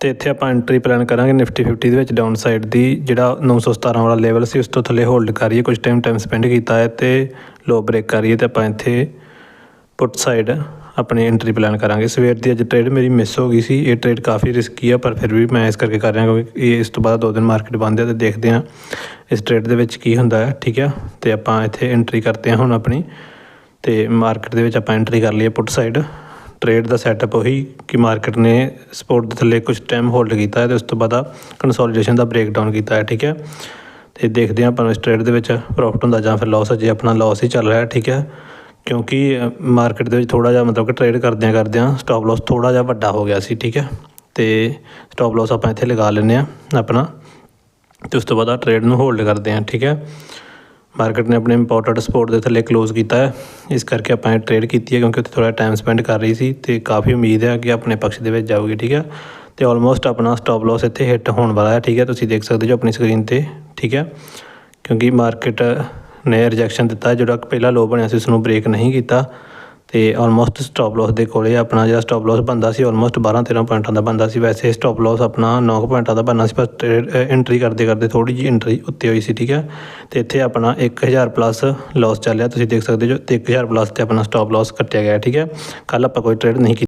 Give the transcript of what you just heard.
ਤੇ ਇੱਥੇ ਆਪਾਂ ਐਂਟਰੀ ਪਲਾਨ ਕਰਾਂਗੇ ਨਿਫਟੀ 50 ਦੇ ਵਿੱਚ ਡਾਊਨ ਸਾਈਡ ਦੀ, ਜਿਹੜਾ 917 ਵਾਲਾ ਲੈਵਲ ਸੀ, ਉਸ ਤੋਂ ਥੱਲੇ ਹੋਲਡ ਕਰੀਏ ਕੁਝ ਟਾਈਮ ਟਾਈਮ ਸਪੈਂਡ ਕੀਤਾ ਹੈ ਤੇ ਲੋ ਬ੍ਰੇਕ ਕਰੀਏ ਤੇ ਆਪਾਂ ਇੱਥੇ ਪੁੱਟ ਸਾਈਡ ਆਪਣੀ ਐਂਟਰੀ ਪਲਾਨ ਕਰਾਂਗੇ। ਸਵੇਰ ਦੀ ਅੱਜ ਟ੍ਰੇਡ ਮੇਰੀ ਮਿਸ ਹੋ ਗਈ ਸੀ, ਇਹ ਟ੍ਰੇਡ ਕਾਫੀ ਰਿਸਕੀ ਆ, ਪਰ ਫਿਰ ਵੀ ਮੈਂ ਇਸ ਕਰਕੇ ਕਰ ਰਿਹਾ ਕਿਉਂਕਿ ਇਹ ਇਸ ਤੋਂ ਬਾਅਦ ਦੋ ਦਿਨ ਮਾਰਕੀਟ ਬੰਦ ਹੈ ਤੇ ਦੇਖਦੇ ਹਾਂ ਇਸ ਟ੍ਰੇਡ ਦੇ ਵਿੱਚ ਕੀ ਹੁੰਦਾ ਹੈ, ਠੀਕ ਹੈ? ਤੇ ਆਪਾਂ ਇੱਥੇ ਐਂਟਰੀ ਕਰਦੇ ਹਾਂ ਹੁਣ ਆਪਣੀ ਤੇ ਮਾਰਕੀਟ ਦੇ ਵਿੱਚ ਆਪਾਂ ਐਂਟਰੀ ਕਰ ਲਈਏ ਪੁੱਟ ਸਾਈਡ ਟ੍ਰੇਡ ਦਾ ਸੈਟਅਪ ਉਹੀ ਕਿ ਮਾਰਕੀਟ ਨੇ ਸਪੋਰਟ ਦੇ ਥੱਲੇ ਕੁਝ ਟਾਈਮ ਹੋਲਡ ਕੀਤਾ ਹੈ ਤੇ ਉਸ ਤੋਂ ਬਾਅਦ ਕੰਸੋਲੀਡੇਸ਼ਨ ਦਾ ਬ੍ਰੇਕਡਾਊਨ ਕੀਤਾ ਹੈ, ਠੀਕ ਹੈ? ਤੇ ਦੇਖਦੇ ਹਾਂ ਆਪਾਂ ਨੂੰ ਇਸ ਟ੍ਰੇਡ ਦੇ ਵਿੱਚ ਪ੍ਰੋਫਿਟ ਹੁੰਦਾ ਜਾਂ ਫਿਰ ਲਾਸ ਜੇ ਆਪਣਾ ਲਾਸ ਹੀ ਚੱਲ ਰਿਹਾ, ਠੀਕ ਹੈ? ਕਿਉਂਕਿ ਮਾਰਕੀਟ ਦੇ ਵਿੱਚ ਥੋੜਾ ਜਿਹਾ ਮਤਲਬ ਕਿ ਟ੍ਰੇਡ ਕਰਦਿਆਂ ਕਰਦਿਆਂ ਸਟਾਪ ਲਾਸ ਥੋੜਾ ਜਿਹਾ ਵੱਡਾ ਹੋ ਗਿਆ ਸੀ, ਠੀਕ ਹੈ? ਤੇ ਸਟਾਪ ਲਾਸ ਆਪਾਂ ਇੱਥੇ ਲਗਾ ਲੈਂਦੇ ਆ ਆਪਣਾ ਤੇ ਉਸ ਤੋਂ ਬਾਅਦ ਆ ਟ੍ਰੇਡ ਨੂੰ ਹੋਲਡ ਕਰਦੇ ਆ ਠੀਕ ਹੈ? ਮਾਰਕੀਟ ਨੇ ਆਪਣੇ ਇੰਪੋਰਟਡ ਸਪੋਰਟ ਦੇ ਥੱਲੇ ਕਲੋਜ਼ ਕੀਤਾ ਹੈ। ਇਸ ਕਰਕੇ ਆਪਾਂ ਇਹ ਟ੍ਰੇਡ ਕੀਤੀ ਹੈ ਕਿਉਂਕਿ ਉੱਥੇ ਥੋੜਾ ਟਾਈਮ ਸਪੈਂਡ ਕਰ ਰਹੀ ਸੀ ਤੇ ਕਾਫੀ ਉਮੀਦ ਹੈ ਕਿ ਆਪਣੇ ਪਕਸ਼ ਦੇ ਵਿੱਚ ਜਾਊਗੀ, ਠੀਕ ਹੈ? ਤੇ ਆਲਮੋਸਟ ਆਪਣਾ ਸਟਾਪ ਲਾਸ ਇੱਥੇ ਹਿੱਟ ਹੋਣ ਵਾਲਾ ਹੈ, ਠੀਕ ਹੈ? ਤੁਸੀਂ ਦੇਖ ਸਕਦੇ ਜੋ ਆਪਣੀ ਸਕਰੀਨ ਤੇ, ਠੀਕ ਹੈ? ਕਿਉਂਕਿ ਮਾਰਕੀਟ ਨੇ ਰਿਜੈਕਸ਼ਨ ਦਿੱਤਾ ਜਿਹੜਾ ਪਹਿਲਾ ਲੋ ਬਣਿਆ ਸੀ ਉਸ ਨੂੰ ਬ੍ਰੇਕ ਨਹੀਂ ਕੀਤਾ। ਤੇ ਆਲਮੋਸਟ ਸਟਾਪ ਲਾਸ ਦੇ ਕੋਲੇ ਆਪਣਾ ਜਿਹੜਾ ਸਟਾਪ ਲਾਸ ਬੰਦਾ ਸੀ ਆਲਮੋਸਟ 12 13 ਪੁਆਇੰਟਾਂ ਦਾ ਬੰਦਾ ਸੀ। ਵੈਸੇ ਸਟਾਪ ਲਾਸ ਆਪਣਾ 9 ਪੁਆਇੰਟਾਂ ਦਾ ਬੰਨਾ ਸੀ, ਪਰ ਐਂਟਰੀ ਕਰਦੇ ਕਰਦੇ ਥੋੜੀ ਜਿਹੀ ਐਂਟਰੀ ਉੱਤੇ ਹੋਈ ਸੀ, ਠੀਕ ਹੈ? ਤੇ ਇੱਥੇ ਆਪਣਾ 1000 ਪਲੱਸ ਲਾਸ ਚੱਲਿਆ, ਤੁਸੀਂ ਦੇਖ ਸਕਦੇ ਹੋ ਤੇ 1000 ਪਲੱਸ ਤੇ ਆਪਣਾ ਸਟਾਪ ਲਾਸ ਕੱਟਿਆ ਗਿਆ, ਠੀਕ ਹੈ? ਕੱਲ ਆਪਾਂ ਕੋਈ ਟ੍ਰੇਡ ਨਹੀਂ ਕੀਤੀ